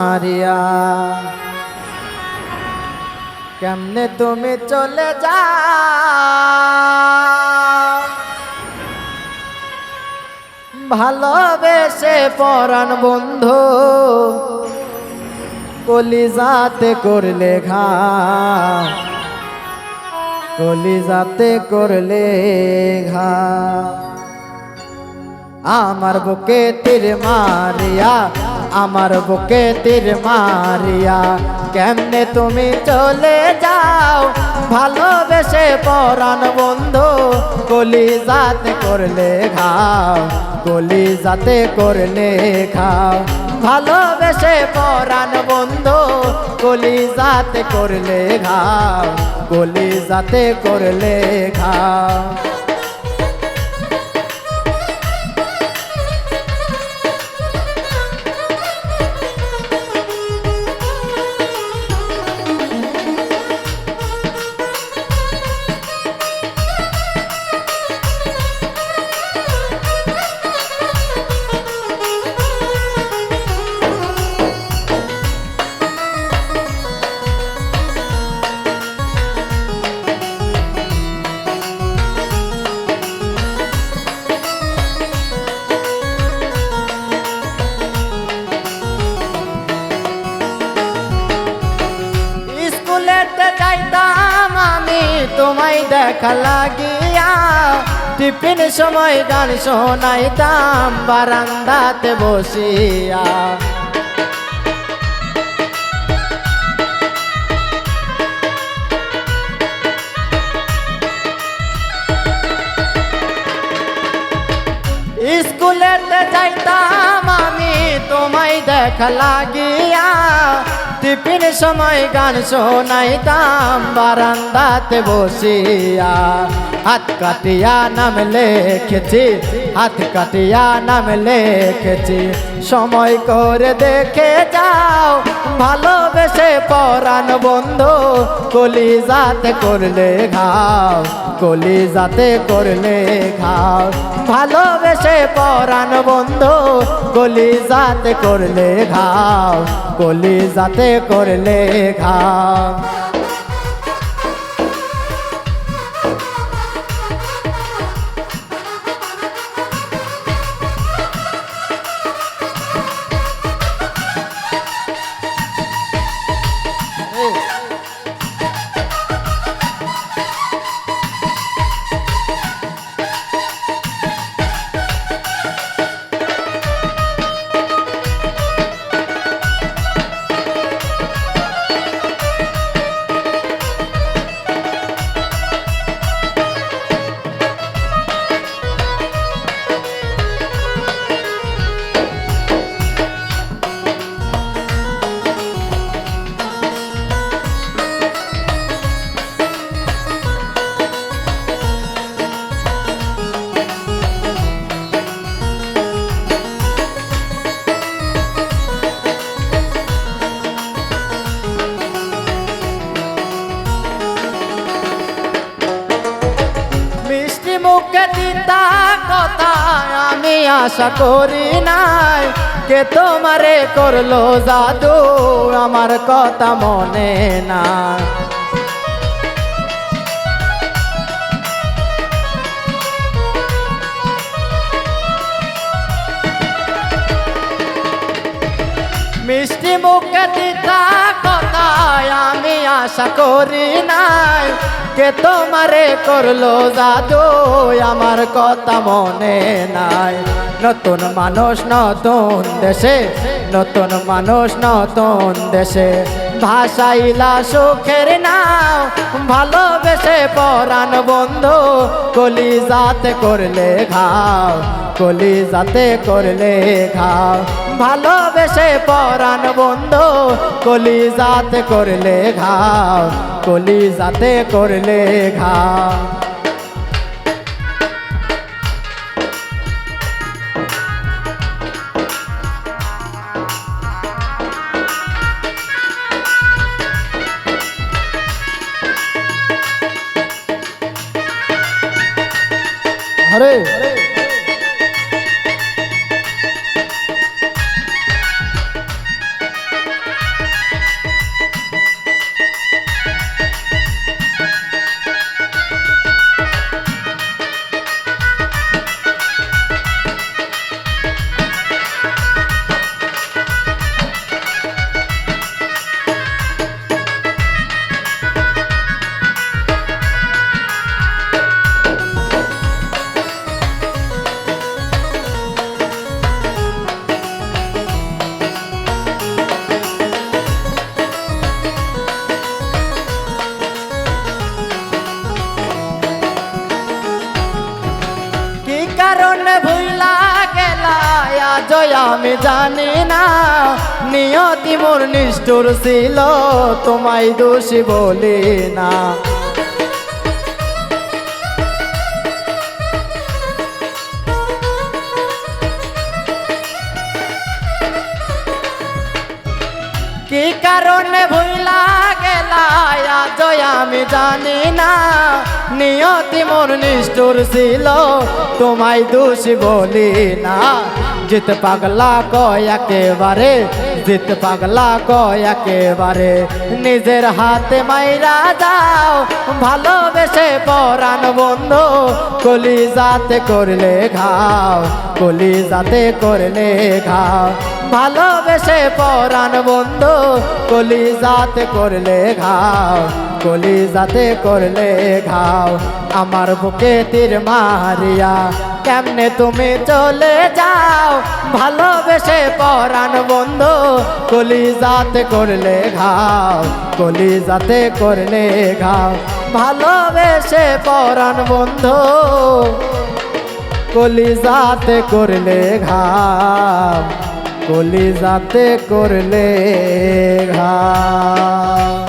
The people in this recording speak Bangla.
মারিয়া কেমনে তুমি চলে যা ভালোবেসে পরাণ বন্ধু কলিজাতে করলে ঘা কলিজাতে করলে ঘা আমার বুকে তীর মারিয়া, আমার বুকে তীর মারিয়া। কেমনে তুমি চলে যাও? ভালোবেসে পরাণ বন্ধু গলি যাতে করলে খাও গলি যাতে করলে খাও ভালোবেসে পরাণ বন্ধু গলি যাতে করলে খাও গলি যাতে করলে খাও স্কুলেতে যাইতাম আমি তোমায় দেখা লাগিয়া। টিফিন সময় গান শোনাইতাম বারান্দাতে বসিয়া। স্কুলেতে যাইতাম দেখা লাগিয়া। টিফিন সময় গান শোনাইতাম, বারান্দাতে বসিয়া। হাত কাটিয়া নাম লেখেছি, হাত কাটিয়া নাম লেখেছি। সময় করে দেখে যাও, ভালোবেসে পরাণ বন্ধু কলি যাতে করলে ঘাও। কলি যাতে করলে ঘাও। ভালোবেসে পরাণ বন্ধু, কলি যাতে করলে ঘাও। কলি যাতে করলে ঘাও। মুখে দিতা কথা আমি আশা করি নাই। কে তোমারে করল জাদু? আমার কথা মনে না মিষ্টি মুখে দিতা কথায় আমি আশা করি নাই কে তোমারে করল জাদু? আমার কথা মনে নাই। নতুন মানুষ, নতুন দেশে। নতুন মানুষ, নতুন দেশে। ভাষাইলা সুখের নাও ভালোবেসে পরাণ বন্ধু। কলি যাতে করলে ঘাও কলি যাতে করলে ঘাও। ভালোবেসে পরাণ বন্ধু কলি যাতে করলে ঘাও কলি যাতে করলে ঘাও আরে আমি জানি না, নিয়তি মোর নিষ্ঠুর ছিল, তোমায় দোষী বলি না। কি কারণে ভুলা গেলা আজ আমি জানি না, নিয়তি মোর নিষ্ঠুর ছিল, তোমায় দোষী বলি না। জিত পাগলা কয় একেবারে, জিত পাগলা কয় একেবারে। নিজের হাতে মাইরা যাও, ভালোবেসে পরাণ বন্ধু কলি যাতে করলে ঘাও কলি যাতে করলে ঘাও। ভালোবেসে পরাণ বন্ধু কলি যাতে করলে ঘাও কলি যাতে করলে ঘাও। আমার বুকে তীর মারিয়া কেমনে তুমি চলে যাও? ভালোবেসে পরাণ বন্ধু কলি যাতে করলে ঘাও কলি যাতে করলে ঘাও। ভালোবেসে পরাণ বন্ধু কলি কলিজাতে করলে ঘাম কলিজাতে করলে ঘাম